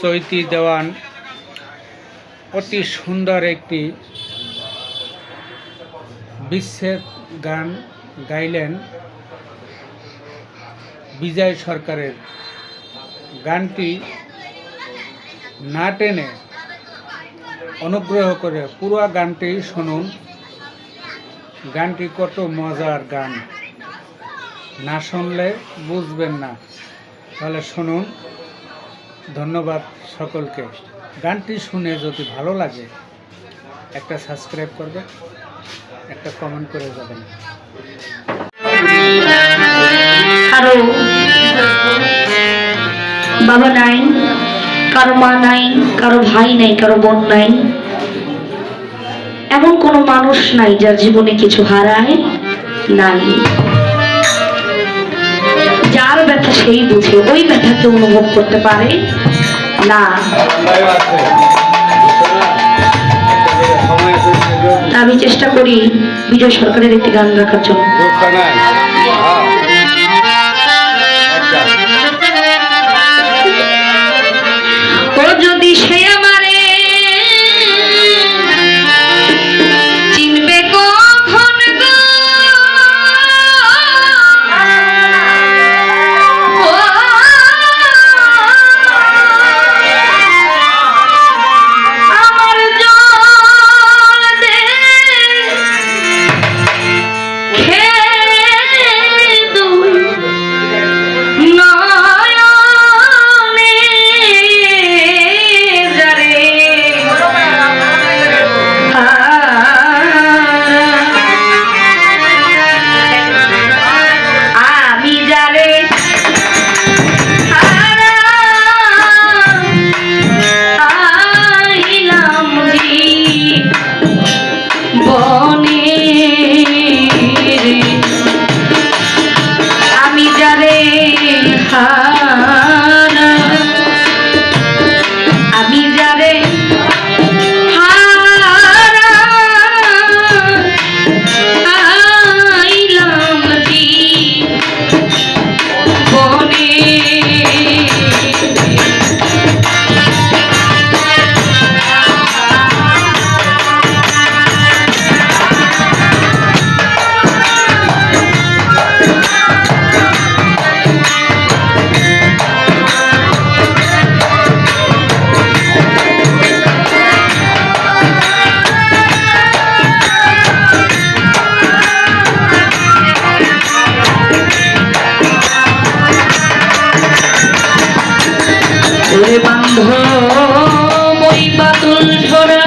চৈতি দেওয়ান। অতি সুন্দর একটি বিচ্ছেদ গান গাইলেন বিজয় সরকারের। গানটি না টেনে অনুগ্রহ করে পুরো গানটি শুনুন। গানটি কত মজার গান। না শুনলে বুঝবেন না। তাহলে শুনুন। ধন্যবাদ সকলকে। গানটি শুনে যদি ভালো লাগে, একটা সাবস্ক্রাইব করবে, একটা কমেন্ট করে যাবেন। কারও বাবা নাই, কারও মা নাই, কারও ভাই নাই, কারও বোন নাই। এমন কোনো মানুষ নাই যার জীবনে কিছু হারায় নাই। যার সেই বুঝে ওই ব্যথাকে অনুভব করতে পারে। না। আমি চেষ্টা করি বিজয় সরকারের একটি গান রাখার জন্য। বাতুল ঝরা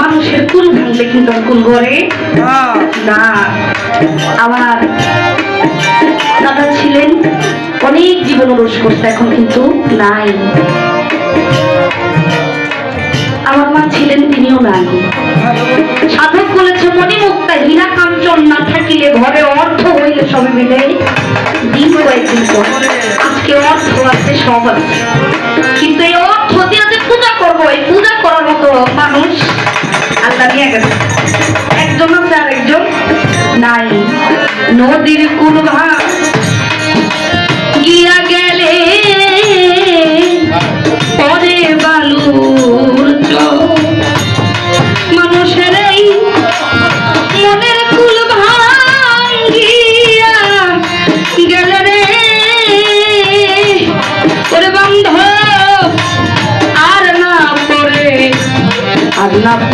মানুষের কুল ভাঙলে কিন্তু কুল গড়ে না। আমার দাদা ছিলেন, অনেক জীবন রোষ করতে এখন কিন্তু নাই। আমার মা ছিলেন, তিনিও নাই। সাধক বলেছে মনে মুক্তা হীরা কাঞ্চন না থাকিলে ঘরে অর্থ হইলে সবে মিলে দিন কয়েকদিন পর, আজকে অর্থ আছে, সব আছে। মানুষ আল্লাহ নিয়ে গেছে। একজন আছে আরেকজন নাই। নদীর কুল ভাগ না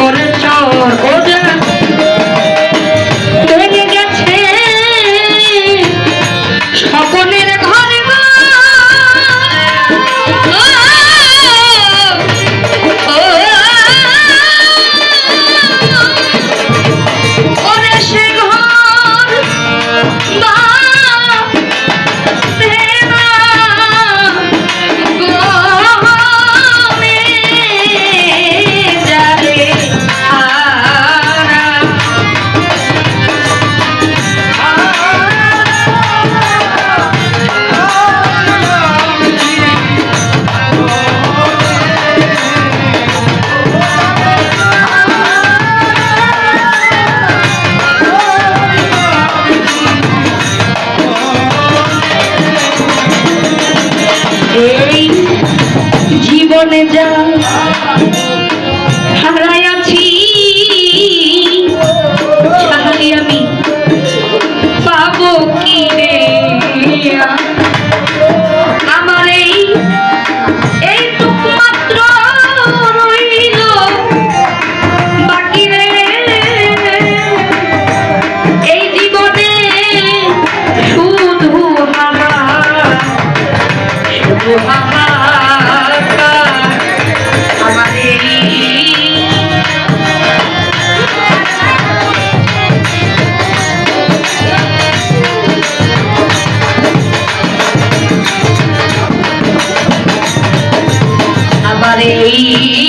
আমার এই জীবনে যা